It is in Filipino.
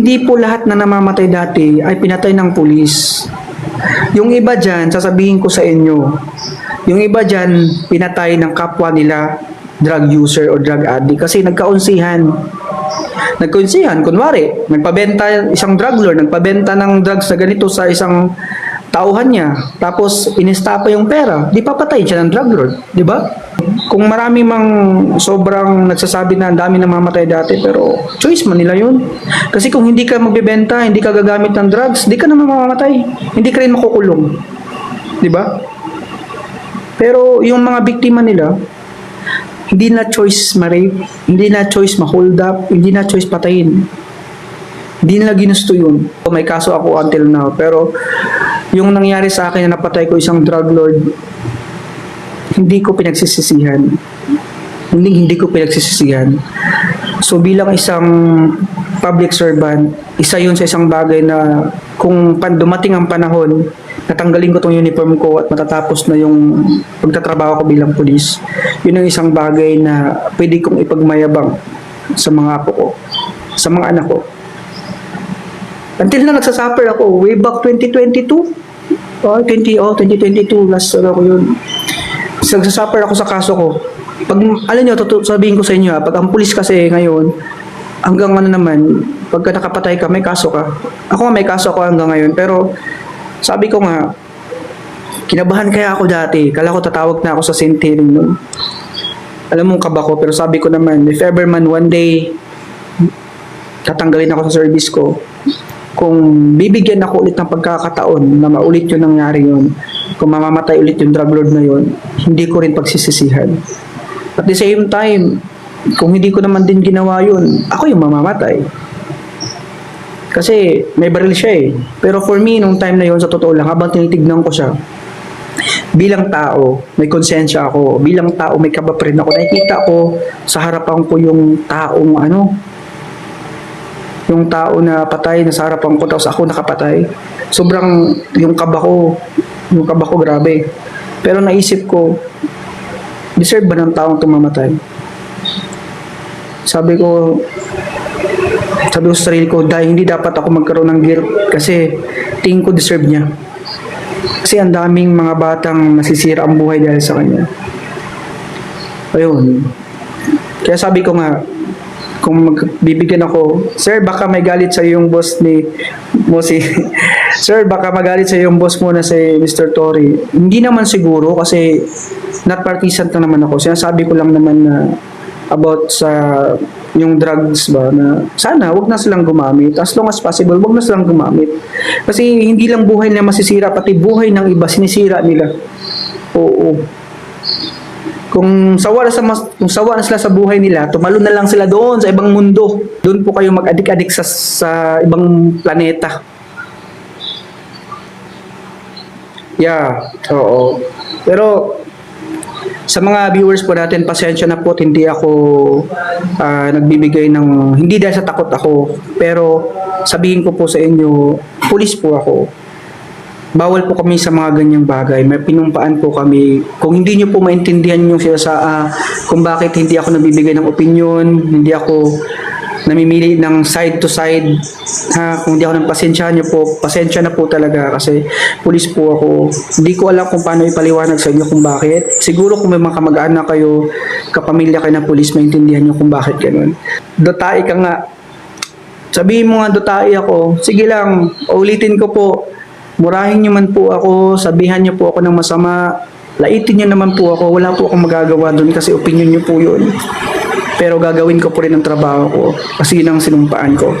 Hindi po lahat na namamatay dati ay pinatay ng pulis. Yung iba dyan, sasabihin ko sa inyo, yung iba dyan, pinatay ng kapwa nila drug user o drug addict kasi nagkaunsihan. Nagkaunsihan, kunwari, nagpabenta isang drug lord, nagpabenta ng drugs na ganito sa isang tauhan niya, tapos inista pa yung pera, di papatay siya ng drug lord, di ba? Kung marami mang sobrang nagsasabi na ang dami namamatay dati, pero choice man nila yun. Kasi kung hindi ka magbebenta, hindi ka gagamit ng drugs, di ka naman mamamatay. Hindi ka rin makukulong. Di ba? Pero yung mga biktima nila, hindi na choice ma-rape, hindi na choice ma-hold up, hindi na choice patayin. Hindi nila ginusto yun. May kaso ako until now, pero yung nangyari sa akin na napatay ko isang drug lord, hindi ko pinagsisisihan. Hindi, hindi ko pinagsisisihan. So bilang isang public servant, isa yun sa isang bagay na kung dumating ang panahon, natanggalin ko tong uniform ko at matatapos na yung pagtatrabaho ko bilang pulis. Yun ang isang bagay na pwede kong ipagmayabang sa mga apo ko, sa mga anak ko. Until na nagsasuffer ako, way back 2022, oh, 20, oh, 2022, last ano ko yun. Nagsasuffer ako sa kaso ko. Pag, alam nyo, tutu- sabihin ko sa inyo, ah, pag ang pulis kasi ngayon, hanggang ano naman, pagka nakapatay ka, may kaso ka. Ako may kaso ako hanggang ngayon, pero sabi ko nga, kinabahan kaya ako dati. Kala ko tatawag na ako sa St. Hearing nun. Alam mong kaba ko, pero sabi ko naman, if ever man one day, tatanggalin ako sa service ko, kung bibigyan ako ulit ng pagkakataon na maulit yung nangyari yun, kung mamamatay ulit yung drug lord na yun, hindi ko rin pagsisisihan. At the same time, kung hindi ko naman din ginawa yun, ako yung mamamatay. Kasi may baril siya eh. Pero for me, nung time na yun, sa totoo lang, habang tinitignan ko siya, bilang tao, may konsensya ako. Bilang tao, may kaba pa rin ako. Nakikita ko sa harapan ko yung taong ano, yung tao na patay na sa harapan ko tapos ako nakapatay. Sobrang yung kaba ko, yung kaba ko grabe. Pero naisip ko, deserve ba ng taong tumamatay? Sabi ko, sabi ko sa sarili ko, dahil hindi dapat ako magkaroon ng guilt kasi tingin ko deserve niya. Kasi ang daming mga batang nasisira ang buhay dahil sa kanya. Ayun. Kaya sabi ko nga, kung magbibigyan ako, Sir, baka may galit sa yung boss ni mo si Sir, baka magalit sa yung boss mo na si Mr. Tory. Hindi naman siguro kasi not partisan na naman ako. Sinasabi ko lang naman na about sa yung drugs ba na sana wag na silang gumamit as long as possible wag na silang gumamit kasi hindi lang buhay na masisira pati buhay ng iba sinisira nila oo kung sawa na sa mas, kung sawa na sila sa buhay nila tumalon na lang sila doon sa ibang mundo. Doon po kayo mag-adik-adik sa, sa ibang planeta. Yeah oo. Pero sa mga viewers po natin, pasensya na po, hindi ako ah, nagbibigay ng, hindi dahil sa takot ako, pero sabihin ko po sa inyo, pulis po ako. Bawal po kami sa mga ganyang bagay. May pinumpaan po kami. Kung hindi nyo po maintindihan yung sila sa ah, kung bakit hindi ako nabibigay ng opinion, hindi ako namimili ng side to side ha? Kung hindi ako ng pasensya nyo po pasensya na po talaga kasi pulis po ako. Hindi ko alam kung paano ipaliwanag sa inyo kung bakit. Siguro kung may mga kamag-anak kayo kapamilya kayo ng pulis maintindihan nyo kung bakit ganun. Dotai ka nga. Sabihin mo nga dotai ako. Sige lang ulitin ko po murahin nyo man po ako sabihan nyo po ako ng masama laitin nyo naman po ako wala po akong magagawa doon kasi opinion nyo po yun pero gagawin ko po rin ang trabaho ko kasi yun ang sinumpaan ko.